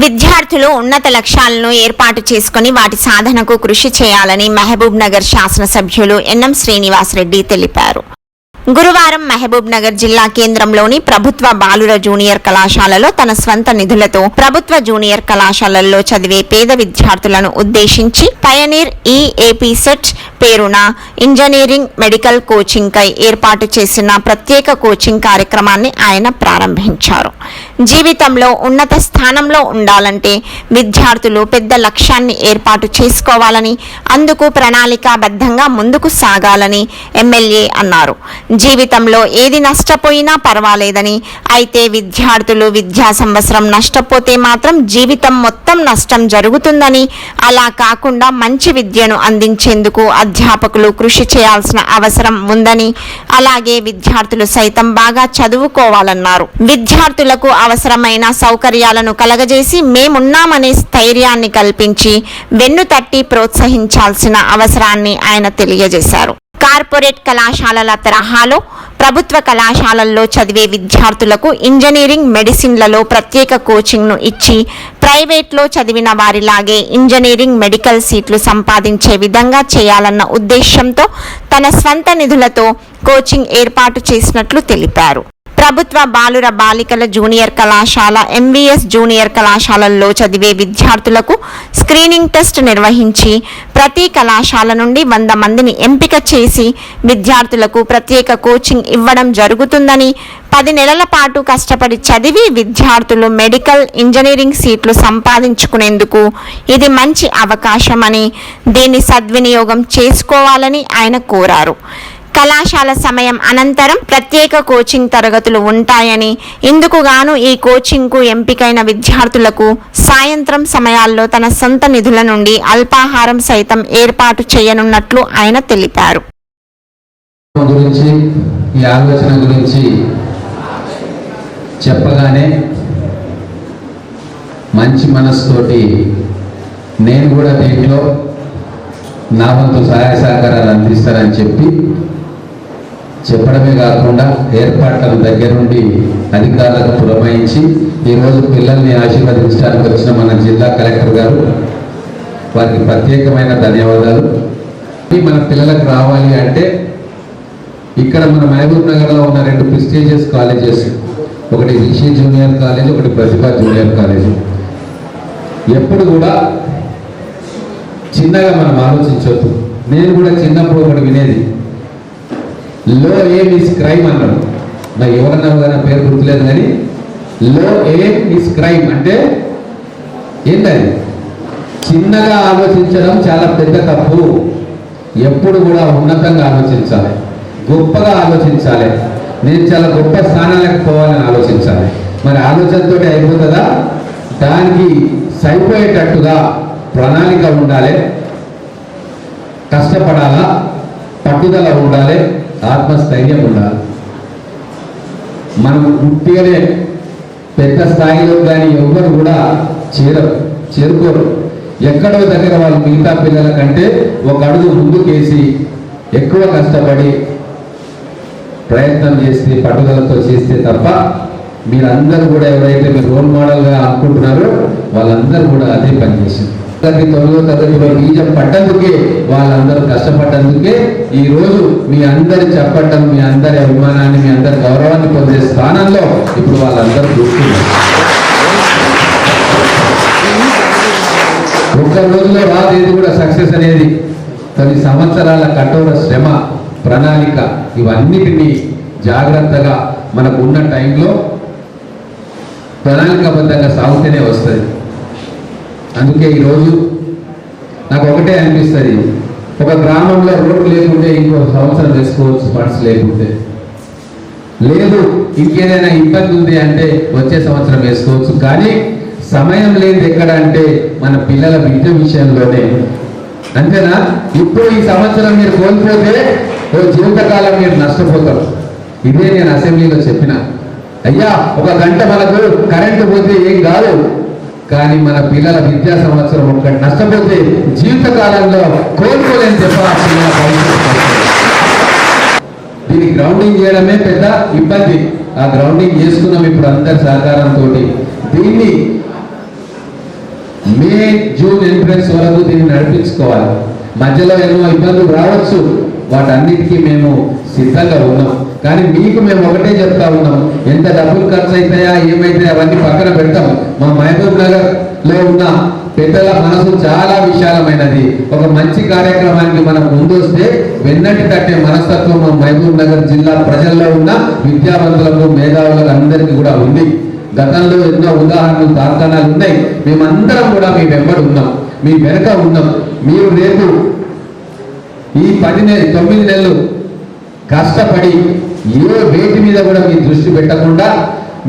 విద్యార్థులు ఉన్నత లక్ష్యాలను ఏర్పాటు చేసుకుని వాటి సాధనకు కృషి చేయాలని మహబూబ్ నగర్ శాసనసభ్యులు ఎన్ఎం శ్రీనివాసరెడ్డి తెలిపారు. గురువారం మహబూబ్ నగర్ జిల్లా కేంద్రంలోని ప్రభుత్వ బాలుర జూనియర్ కళాశాలలో తన స్వంత నిధులతో ప్రభుత్వ జూనియర్ కళాశాలల్లో చదివే పేద విద్యార్థులను ఉద్దేశించి పయనీర్ ఈఏపీ సెట్ పేరున ఇంజనీరింగ్ మెడికల్ కోచింగ్ కై ఏర్పాటు చేసిన ప్రత్యేక కోచింగ్ కార్యక్రమాన్ని ఆయన ప్రారంభించారు. జీవితంలో ఉన్నత స్థానంలో ఉండాలంటే విద్యార్థులు పెద్ద లక్ష్యాన్ని ఏర్పాటు చేసుకోవాలని అందుకు ప్రణాళికాబద్ధంగా ముందుకు సాగాలని ఎమ్మెల్యే అన్నారు. జీవితంలో ఏది నష్టపోయినా పర్వాలేదని. అయితే విద్యార్థులు విద్యా సంవత్సరం నష్టపోతే మాత్రం జీవితం మొత్తం నష్టం జరుగుతుందని. అలా కాకుండా మంచి విద్యను అందించేందుకు అధ్యాపకులు కృషి చేయాల్సిన అవసరం ఉందని. అలాగే విద్యార్థులు సైతం బాగా చదువుకోవాలన్నారు. విద్యార్థులకు అవసరమైన సౌకర్యాలను కలగజేసి మేమున్నామనే స్థైర్యాన్ని కల్పించి వెన్ను తట్టి ప్రోత్సహించాల్సిన అవసరాన్ని ఆయన తెలియజేశారు. కార్పొరేట్ కళాశాలల తరహాలో ప్రభుత్వ కళాశాలల్లో చదివే విద్యార్థులకు ఇంజనీరింగ్ మెడిసిన్లలో ప్రత్యేక కోచింగ్ను ఇచ్చి ప్రైవేట్లో చదివిన వారిలాగే ఇంజనీరింగ్ మెడికల్ సీట్లు సంపాదించే విధంగా చేయాలన్న ఉద్దేశంతో తన స్వంత నిధులతో కోచింగ్ ఏర్పాటు చేసినట్లు తెలిపారు. ప్రభుత్వ బాలుర బాలికల జూనియర్ కళాశాల ఎంవీఎస్ జూనియర్ కళాశాలల్లో చదివే విద్యార్థులకు స్క్రీనింగ్ టెస్ట్ నిర్వహించి ప్రతి కళాశాల నుండి వంద మందిని ఎంపిక చేసి విద్యార్థులకు ప్రత్యేక కోచింగ్ ఇవ్వడం జరుగుతుందని పది నెలల పాటు కష్టపడి చదివి విద్యార్థులు మెడికల్ ఇంజనీరింగ్ సీట్లు సంపాదించుకునేందుకు ఇది మంచి అవకాశమని దీన్ని సద్వినియోగం చేసుకోవాలని ఆయన కోరారు. కళాశాల సమయం అనంతరం ప్రత్యేక కోచింగ్ తరగతులు ఉంటాయని. ఇందుకు గాను ఈ కోచింగ్కు ఎంపికైన విద్యార్థులకు సాయంత్రం సమయాల్లో తన సొంత నిధుల నుండి అల్పాహారం సైతం ఏర్పాటు చేయనున్నట్లు ఆయన తెలిపారు. గురించి ఈ ఆలోచన గురించి చెప్పగానే మంచి మనసుతోటి నేను కూడా దీంట్లో నా వంతు సహాయ సహకారాలు అందిస్తారని చెప్పి చెప్పడమే కాకుండా ఏర్పాట్లను దగ్గరుండి అధికారులకు పురమాయించి ఈరోజు పిల్లల్ని ఆశీర్వదించడానికి వచ్చిన మన జిల్లా కలెక్టర్ గారు వారికి ప్రత్యేకమైన ధన్యవాదాలు. మన పిల్లలకు రావాలి అంటే ఇక్కడ మన మహబూబ్ నగర్లో ఉన్న రెండు ప్రిస్టేజియస్ కాలేజెస్ ఒకటి రిషి జూనియర్ కాలేజ్ ఒకటి ప్రతిభ జూనియర్ కాలేజ్. ఎప్పుడు కూడా చిన్నగా మనం ఆలోచించవద్దు నేను కూడా చిన్నప్పుడు ఒకటి వినేది. లో ఏమ్ ఇస్ క్రైమ్ అన్నాడు? నాకు ఎవరన్నా కానీ పేరు గుర్తులేదు కానీ లో ఏమ్ ఇస్ క్రైమ్ అంటే ఏంటది? చిన్నగా ఆలోచించడం చాలా పెద్ద తప్పు. ఎప్పుడు కూడా ఉన్నతంగా ఆలోచించాలి. గొప్పగా ఆలోచించాలి. నేను చాలా గొప్ప స్థానాలకు పోవాలని ఆలోచించాలి. మరి ఆలోచనతో అయిపోతుందా? దానికి సరిపోయేటట్టుగా ప్రణాళిక ఉండాలి. కష్టపడాలా? పట్టుదల ఉండాలి. ఆత్మస్థైర్యం ఉండాలి మనం ఉట్టిగానే పెద్ద స్థాయిలో కానీ ఎవ్వరు కూడా చేరరు చేరుకోరు. ఎక్కడో దగ్గర వాళ్ళు మిగతా పిల్లల కంటే ఒక అడుగు ముందుకేసి ఎక్కువ కష్టపడి ప్రయత్నం చేస్తే పట్టుదలతో చేస్తే తప్ప మీరందరూ కూడా ఎవరైతే మీరు రోల్ మోడల్గా అనుకుంటున్నారో వాళ్ళందరూ కూడా అదే పనిచేసింది తరగతి తొమ్మిదో తరగతిలో బీజం పట్టందుకే వాళ్ళందరూ కష్టపడ్డందుకే ఈ రోజు మీ అందరి చెప్పటం మీ అందరి అభిమానాన్ని మీ అందరి గౌరవాన్ని పొందే స్థానంలో ఇప్పుడు వాళ్ళందరూ చూస్తున్నారు ఒక్క రోజులో రాదు కూడా సక్సెస్ అనేది. కొన్ని సంవత్సరాల కఠోర శ్రమ ప్రణాళిక ఇవన్నిటినీ జాగ్రత్తగా మనకు ఉన్న టైంలో ప్రణాళికాబద్ధంగా సాగుతూనే వస్తుంది. అందుకే ఈరోజు నాకు ఒకటే అనిపిస్తుంది. ఒక గ్రామంలో రోడ్డు లేకుంటే ఇంకో సంవత్సరం వేసుకోవచ్చు ఫండ్స్ లేకుంటే. లేదు ఇంకేదైనా ఇబ్బంది ఉంది అంటే వచ్చే సంవత్సరం వేసుకోవచ్చు. కానీ సమయం లేదు ఎక్కడ అంటే మన పిల్లల విద్య విషయంలోనే. అంతేనా? ఇప్పుడు ఈ సంవత్సరం మీరు కోల్పోతే ఓ జీవితకాలం మీరు నష్టపోతారు. ఇదే నేను అసెంబ్లీలో చెప్పిన. అయ్యా ఒక గంట మనకు కరెంటు పోతే ఏం కాదు. కానీ మన పిల్లల విద్యా సంవత్సరం ఒక్కటి నష్టపోతే జీవితకాలంలో కోల్పోలేని చెప్పాల్సిన దీన్ని గ్రౌండింగ్ చేయడమే పెద్ద ఇబ్బంది. ఆ గ్రౌండింగ్ చేసుకున్నాం ఇప్పుడు అందరి సహకారంతో దీన్ని మే జూన్ ఎంట్రెన్స్ వరకు దీన్ని నడిపించుకోవాలి. మధ్యలో ఎన్నో ఇబ్బందులు రావచ్చు. వాటన్నిటికీ మేము సిద్ధంగా ఉన్నాం. కానీ మీకు మేము ఒకటే చెప్తా ఉన్నాం. ఎంత డబ్బులు ఖర్చు అవుతాయా ఏమైతాయా అవన్నీ పక్కన పెడతాం. మా మహబూబ్ నగర్లో ఉన్న పెద్దల మనసు చాలా విశాలమైనది. ఒక మంచి కార్యక్రమానికి మనం ముందు వస్తే వెన్నటి తట్టే మనస్తత్వం మా మహబూబ్ నగర్ జిల్లా ప్రజల్లో ఉన్న విద్యావంతులకు మేధావులకు అందరికీ కూడా ఉంది. గతంలో ఎన్నో ఉదాహరణలు తార్కాణాలు ఉన్నాయి. మేమందరం కూడా మీ వెంబడి ఉన్నాం. మీ వెనక ఉన్నాం. మీరు రేపు ఈ పది నెల తొమ్మిది నెలలు కష్టపడి ఏ వేటి మీద కూడా మీ దృష్టి పెట్టకుండా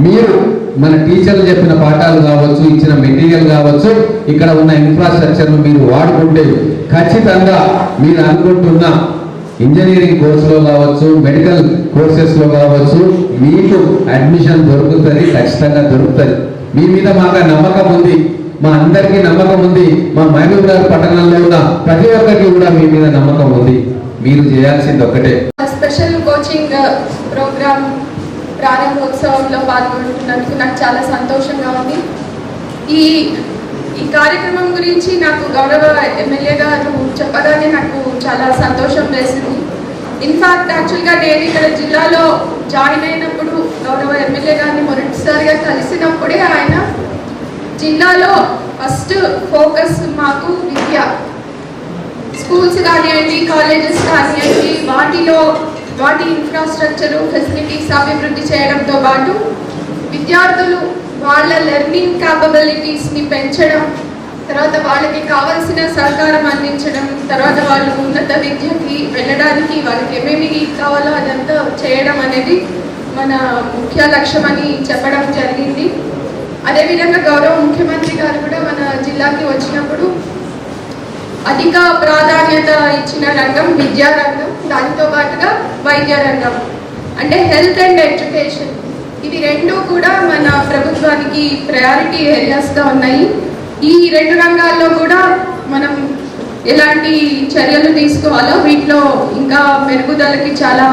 మీరు మన టీచర్లు చెప్పిన పాఠాలు కావచ్చు ఇచ్చిన మెటీరియల్ కావచ్చు ఇక్కడ ఉన్న ఇన్ఫ్రాస్ట్రక్చర్ను మీరు వాడుకుంటే ఖచ్చితంగా మీరు అనుకుంటున్న ఇంజనీరింగ్ కోర్సులో కావచ్చు మెడికల్ కోర్సెస్లో కావచ్చు మీకు అడ్మిషన్ దొరుకుతుంది ఖచ్చితంగా దొరుకుతుంది. మీ మీద మాకు నమ్మకం ఉంది మా అందరికీ నమ్మకం ఉంది మా మహబూబ్ నగర్ పట్టణంలో ఉన్న ప్రతి ఒక్కరికి కూడా మీ మీద నమ్మకం ఉంది. మీరు చేయాల్సింది ఒకటే స్పెషల్ కోచింగ్ ప్రోగ్రామ్ ప్రారంభోత్సవంలో పాల్గొంటున్నందుకు నాకు చాలా సంతోషంగా ఉంది. ఈ ఈ కార్యక్రమం గురించి నాకు గౌరవ ఎమ్మెల్యే గారు చెప్పగానే నాకు చాలా సంతోషం వేసింది. ఇన్ఫాక్ట్ యాక్చువల్గా నేను ఇక్కడ జిల్లాలో జాయిన్ అయినప్పుడు గౌరవ ఎమ్మెల్యే గారిని మొదటిసారిగా కలిసినప్పుడే ఆయన జిల్లాలో ఫస్ట్ ఫోకస్ మాకు విద్య. స్కూల్స్ కానివ్వండి కాలేజెస్ కానివ్వండి వాటిలో వాటి ఇన్ఫ్రాస్ట్రక్చర్ ఫెసిలిటీస్ అభివృద్ధి చేయడంతో పాటు విద్యార్థులు వాళ్ళ లెర్నింగ్ క్యాపబిలిటీస్ని పెంచడం తర్వాత వాళ్ళకి కావాల్సిన సహకారం అందించడం తర్వాత వాళ్ళు ఉన్నత విద్యకి వెళ్ళడానికి వాళ్ళకి ఏమేమి కావాలో అదంతా చేయడం అనేది మన ముఖ్య లక్ష్యం అని చెప్పడం జరిగింది. అదేవిధంగా గౌరవ ముఖ్యమంత్రి గారు కూడా మన జిల్లాకి వచ్చినప్పుడు అధిక ప్రాధాన్యత ఇచ్చిన రంగం విద్యా రంగం దానితో పాటుగా వైద్య రంగం. అంటే హెల్త్ అండ్ ఎడ్యుకేషన్. ఇవి రెండు కూడా మన ప్రభుత్వానికి ప్రయారిటీ ఏరియాస్గా ఉన్నాయి. ఈ రెండు రంగాల్లో కూడా మనం ఎలాంటి చర్యలు తీసుకోవాలో వీటిలో ఇంకా మెరుగుదలకి చాలా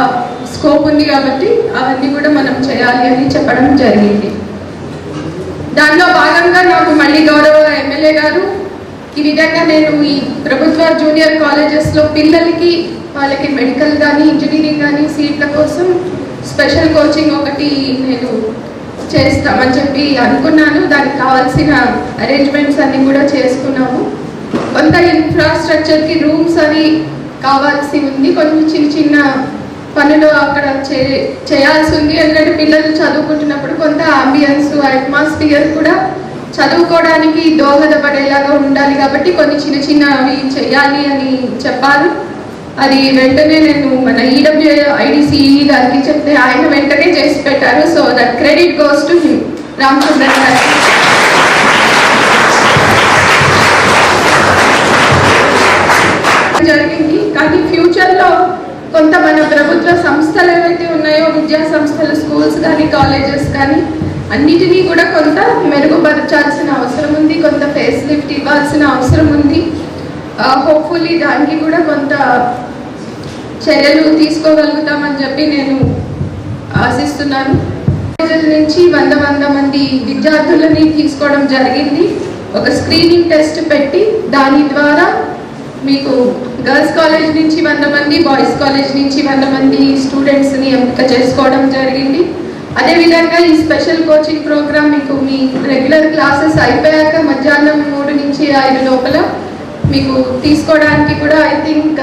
స్కోప్ ఉంది కాబట్టి అవన్నీ కూడా మనం చేయాలి అని చెప్పడం జరిగింది. దానిలో భాగంగా నాకు మళ్ళీ గౌరవ ఎమ్మెల్యే గారు ఈ విధంగా నేను ఈ ప్రభుత్వ జూనియర్ కాలేజెస్లో పిల్లలకి వాళ్ళకి మెడికల్ కానీ ఇంజనీరింగ్ కానీ సీట్ల కోసం స్పెషల్ కోచింగ్ ఒకటి నేను చేస్తామని చెప్పి అనుకున్నాను. దానికి కావాల్సిన అరేంజ్మెంట్స్ అన్నీ కూడా చేసుకున్నాము. కొంత ఇన్ఫ్రాస్ట్రక్చర్కి రూమ్స్ అవి కావాల్సి ఉంది. కొంచెం చిన్న చిన్న పనులు అక్కడ చే చేయాల్సి ఉంది. ఎందుకంటే పిల్లలు చదువుకుంటున్నప్పుడు కొంత అంబియన్స్ అట్మాస్ఫియర్ కూడా చదువుకోవడానికి దోహదపడేలాగా ఉండాలి కాబట్టి కొన్ని చిన్న చిన్న అవి చేయాలి అని చెప్పారు. అది వెంటనే నేను మన ఈడబ్ల్యూ ఐడిసిఈ గారికి చెప్తే ఆయన వెంటనే చేసి పెట్టారు. So that credit goes to him Ramachandran garu. జరిగింది. కానీ ఫ్యూచర్లో కొంత మన ప్రభుత్వ సంస్థలు ఏవైతే ఉన్నాయో విద్యా సంస్థలు స్కూల్స్ కానీ కాలేజెస్ కానీ అన్నిటినీ కూడా కొంత మెరుగుపరచాల్సిన అవసరం ఉంది కొంత ఫేస్ లిఫ్ట్ ఇవ్వాల్సిన అవసరం ఉంది. హోప్ఫుల్లీ దానికి కూడా కొంత చర్యలు తీసుకోగలుగుతామని చెప్పి నేను ఆశిస్తున్నాను. కాలేజీల నుంచి వంద వంద మంది విద్యార్థులని తీసుకోవడం జరిగింది. ఒక స్క్రీనింగ్ టెస్ట్ పెట్టి దాని ద్వారా మీకు గర్ల్స్ కాలేజ్ నుంచి వంద మంది బాయ్స్ కాలేజ్ నుంచి వంద మంది స్టూడెంట్స్ని ఎంపిక చేసుకోవడం జరిగింది. అదేవిధంగా ఈ స్పెషల్ కోచింగ్ ప్రోగ్రామ్ మీకు మీ రెగ్యులర్ క్లాసెస్ అయిపోయాక మధ్యాహ్నం మూడు నుంచి ఐదు లోపల మీకు తీసుకోవడానికి కూడా ఐ థింక్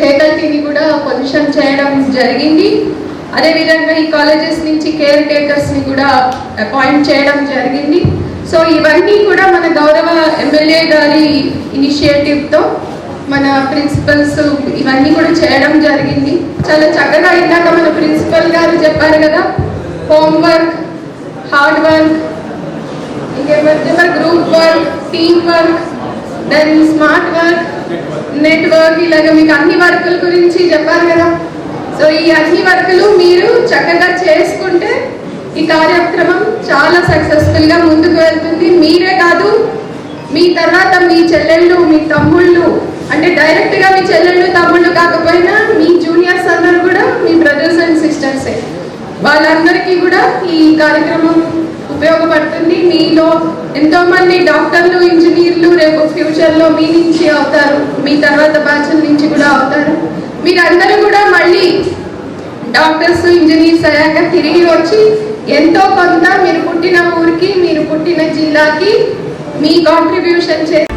ఫ్యాకల్టీని కూడా పొజిషన్ చేయడం జరిగింది. అదేవిధంగా ఈ కాలేజెస్ నుంచి కేర్ టేకర్స్ని కూడా అపాయింట్ చేయడం జరిగింది. సో ఇవన్నీ కూడా మన గౌరవ ఎమ్మెల్యే గారి ఇనిషియేటివ్తో మన ప్రిన్సిపల్స్ ఇవన్నీ కూడా చేయడం జరిగింది. చాలా చక్కగా ఇందాక మన ప్రిన్సిపల్ గారు చెప్పారు కదా హోంవర్క్ హార్డ్ వర్క్ ఇంకేమో group work team work then smart work network ఇలాగ మీకు అన్ని వర్కుల గురించి చెప్పారు కదా. సో ఈ అన్ని వర్కులు మీరు చక్కగా చేసుకుంటే ఈ కార్యక్రమం చాలా సక్సెస్ఫుల్గా ముందుకు వెళ్తుంది. మీరే కాదు మీ తర్వాత మీ చెల్లెళ్ళు మీ తమ్ముళ్ళు అంటే డైరెక్ట్గా మీ చెల్లెళ్ళు తమ్ముళ్ళు కాకపోయినా మీ జూనియర్ అందరూ కూడా మీ బ్రదర్స్ అండ్ సిస్టర్సే వాళ్ళందరికీ కూడా ఈ కార్యక్రమం ఉపయోగపడుతుంది. మీలో ఎంతో మంది డాక్టర్లు ఇంజనీర్లు రేపు ఫ్యూచర్లో మీ నుంచి అవుతారు. మీ తర్వాత బ్యాచ్ల నుంచి కూడా అవుతారు. మీరందరూ కూడా మళ్ళీ డాక్టర్స్ ఇంజనీర్స్ అయ్యాక తిరిగి వచ్చి ఎంతో కొంత మీరు పుట్టిన ఊరికి మీరు పుట్టిన జిల్లాకి మీ కాంట్రిబ్యూషన్ చేసి